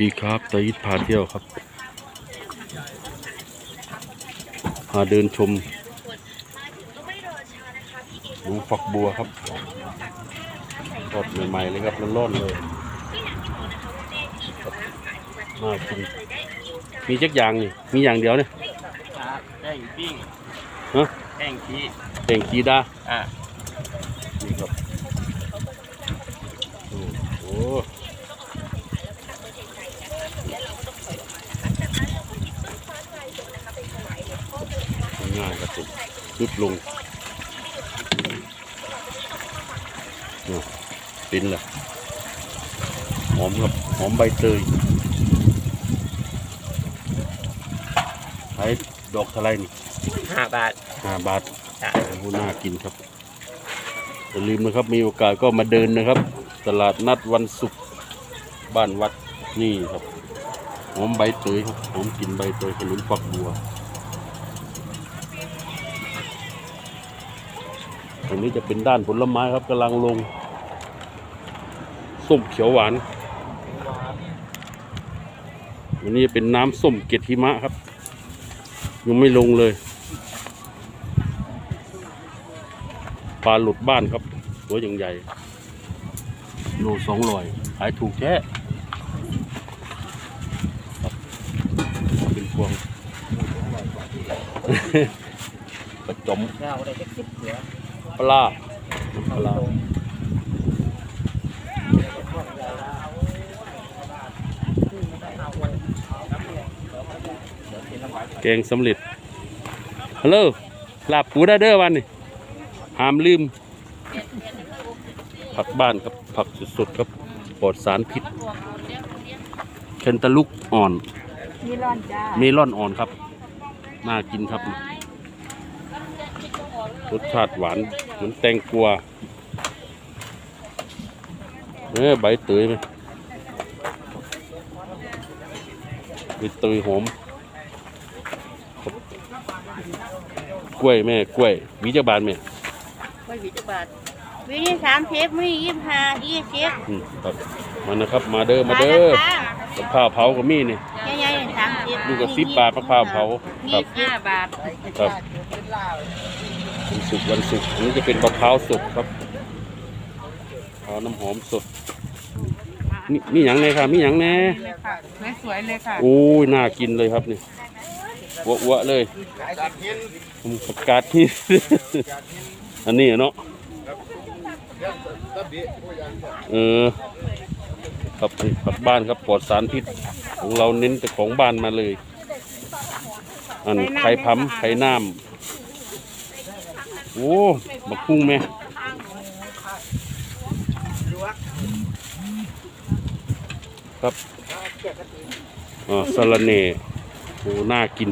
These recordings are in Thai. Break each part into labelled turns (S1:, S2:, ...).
S1: ดีครับสยิดพาเที่ยวครับพาเดินชมหนูฝักบัวครับทอดใหม่ๆเลยครับร้อนๆเลยครับน่ากินมีจักอย่างนี่มีอย่างเดียวเนี่ย
S2: ครับแป้งปิ้ง
S1: ฮะ
S2: แป้งชี
S1: เต่งกีดา
S2: อะ
S1: นี่ครับโอ้โหง่ายครับผมยุบ ลงนี่ปิ้นละหอมครับหอมใบเตยใช้ดอกอะไรนี่
S2: ห้าบาท
S1: ห้าบาท
S2: จ้ะ
S1: โอ้โหน่ากินครับอย่าลืมนะครับ มีโอกาสก็มาเดินนะครับ ตลาดนัดวันศุกร์บ้านวัดนี่ครับหอมใบเตยครับหอมกลินใบเตยขนุนฝักบัว ตรงนี้จะเป็นด้านผลไม้ครับกำลังลงส้มเขียวหวาน วันนี้เป็นน้ำส้มเกล็ดหิมะครับ ยังไม่ลงเลยปลาหลุดบ้านครับ ตัวอย่างใหญ่โลสองร้อยขายถูกแท้ครับเป็นพวงประจม
S2: เราได้จะคิดเหลือ
S1: ปลาปลาแกงสำเร็จฮัลโหลลาบปูได้เด้อวันนี้ห้ามลืม ผักบ้านครับ ผักสดๆครับปลอดสารพิษเคนตาลุกอ่อน
S3: มีร้อนจ้า
S1: เมลอนอ่อนครับ น่ากินครับ รสชาติหวาน เหมือนแตงกวาเออใบเตยไหมใบเตยหอมครับกล้วยแม่กล้วยวิจาบานแม่
S3: ไม่วิจบาทวินี่สามสิบวิยี่สิบห้ายี่สิบ
S1: อืมครับมานะครับมาเด้อมาเด้อมะพร้าวเผาก็มีนี่
S3: ใหญ่ๆสามสิบ
S1: ลูกละสิบบาทมะพร้าวเผาครั
S3: ยี่
S1: บ
S3: สิบห้าบาท
S1: ครับ วันศุกร์วันศุกร์อันนี้จะเป็นมะพร้าวสดครับมะพร้าวน้ำหอมสดนี่มีหยังไงครับมีหยังแน่
S3: สวยๆเลยค่ะ
S1: โอ้ยน่ากินเลยครับนี่อ้วๆเลยผมผักกาดที่ อันนี้อะเนาะเออครับนี่ผักบ้านครับปลอดสารพิษของเราเน้นแต่ของบ้านมาเลย อันไข่พัมไข่น้ำ โอ้บักพุ่งแม่ครับอ๋อสลัดเน่โอ้น่ากิน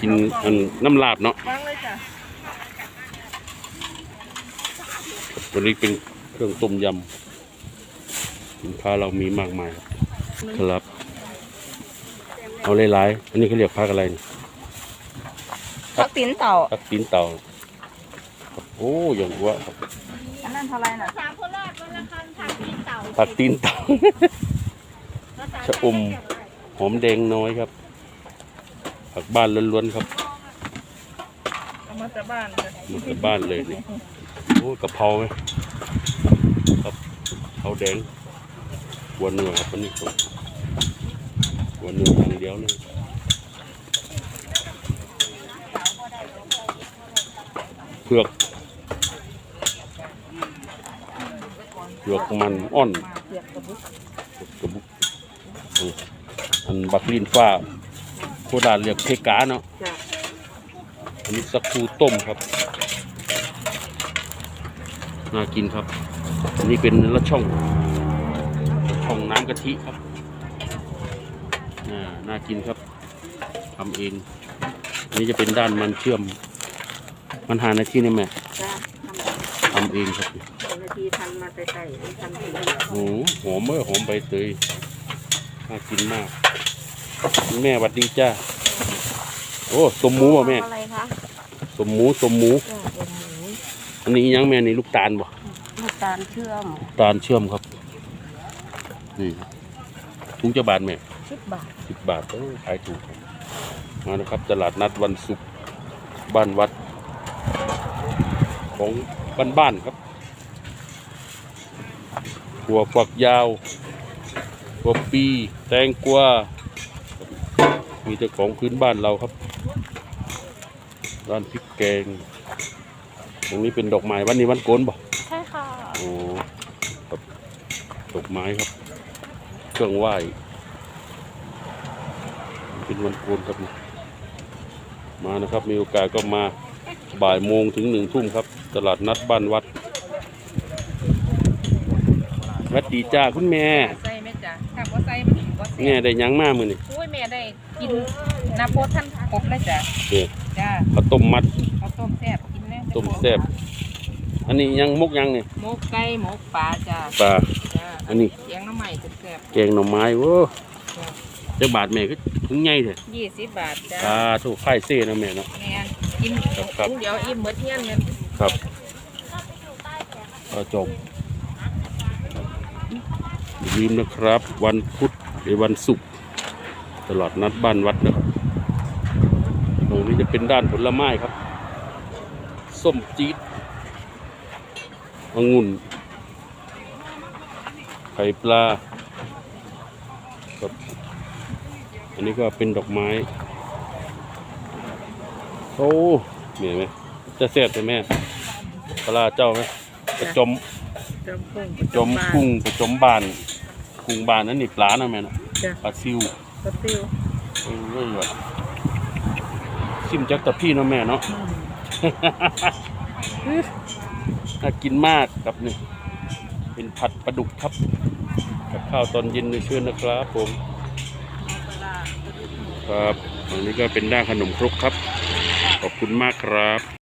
S1: กินอันน้ำลาบเนาะวันนี้เป็นเครื่องต้มยำสินค้าเรามีมากมายครับครับเอาหลายๆอันนี้เขาเรียกพักอะไรนี่
S3: เขาตีนเต่า
S1: พักตีนเต่าครับ โอ้อย่างว่าครับ
S3: อันนั้นเท่าไรน่ะ
S4: สามคนรอดวันละคันผักมีเต่า
S1: พักตีนเต่าชะอมหอมแดงน้อยครับ ผักบ้านล้วนๆครับ
S3: เอามาจากบ้าน
S1: มาจากบ้านเลยนี่โอ้กะเพราไหมครับกะเพราแดงหัวเนื้อครับอันนี้ครับหัวเนื้ออย่างเดียวเลยเผือก เผือกมันอ่อน
S3: เปียกกระบุก
S1: กระบุกอืมอันบักลินฟ้าโคดาเรียกเพกาเนาะ
S3: จ้ะ
S1: อันนี้สักคูต้มครับน่ากินครับ อันนี้เป็นละช่องละช่องน้ำกะทิครับน่าน่ากินครับทำเอง อันนี้จะเป็นด้านมันเชื่อม มันหานาทีนี่แม่
S3: จ้ะ
S1: ทำเองครับ
S3: ทำนาทีทันมาใส่ๆทันที
S1: โอ้โหหอมเมื่อหอมใบเตยน่ากินมาก แม่หวัดดีจ้าโอ้สมหมูป่ะแม่
S3: อะไรคะ
S1: สมหมูสมหมู
S3: จ้ะเป็นหมู
S1: อันนี้ยังแม่นี่ลูกตาลบ่
S3: น้ำตาลเชื่อม
S1: ตาลเชื่อมครับนี่ครับถุงจะบาทไหม
S3: สิบบาท
S1: สิบบาทเออขายถูกมานะครับ ตลาดนัดวันศุกร์บ้านวัด ของ บ้านบ้านๆครับหัวฝักยาวหัวปี แตงกวามีแต่ของพื้นบ้านเราครับ ร้านพริกแกง ตรงนี้เป็นดอกไม้วันนี้วันโกนบ่
S3: ใช่ค่ะ
S1: โอ้ครับดอกไม้ครับ เครื่องไหว้เป็นวันโกนครับนี่มานะครับ มีโอกาสก็มา บ่ายโมงถึงหนึ่งทุ่มครับ ตลาดนัดบ้านวัดสวัดดีจ้าคุณแม่
S5: ใส่ไหมจ๊ะถ้าบ่ใส่มันบ่แซ่
S1: แม่
S5: บ
S1: ได้หยังมามือนี่
S5: ช่วยแม่ได้กินน้ำโพดท่านครบเลยจ้ะ
S1: เด็ก
S5: จ้า
S1: ข้าวต้มมัด
S5: เอาต้มแซ่บกินเลย
S1: ต้มแซ่บ อันนี้ยังมกยังนี่
S5: หมกไก่หมกปลาจ้า
S1: ปลา
S5: จ้า
S1: อันนี้
S5: เสียงน้ำใหม่แซ่บ
S1: แกงหน่อไม้โว้เจ้าบาทแม่ก็ถึงใหญ่เถอะ
S5: ยี่สิบบาทจ้า
S1: ปลาถูกไข่เซ่นะแม่เนาะ
S5: แม่น กิน
S1: ครับครับ
S5: ถุงเดียวอิ่มหมดเที่ยงเลย
S1: ครับก็จบอย่าลืมนะครับ วันพุธหรือวันศุกร์ตลาดนัดบ้านวัดนะครับตรงนี้จะเป็นด้านผลไม้ครับ ส้มจี๊ดองุ่นไข่ปลาครับอันนี้ก็เป็นดอกไม้ โอ้เหนื่อยไหมจะเสียบใช่ไหมปลาเจ้าไหมประจม
S5: จมกุ้ง
S1: ประจมกุ้งประจมบานกุ้งบานนั่นนี่ปลานะแม่นะ
S5: จ้ะ
S1: ปลาซิว
S5: กระติว
S1: เออเรื่องชิมจักตะพี่เนาะแม่เนาะน่ากินมากครับนี่เป็นผัดปลาดุกครับกับข้าวตอนเย็นในเชิญนะครับผม ครับอันนี้ก็เป็นด้านขนมครกครับ ขอบคุณมากครับ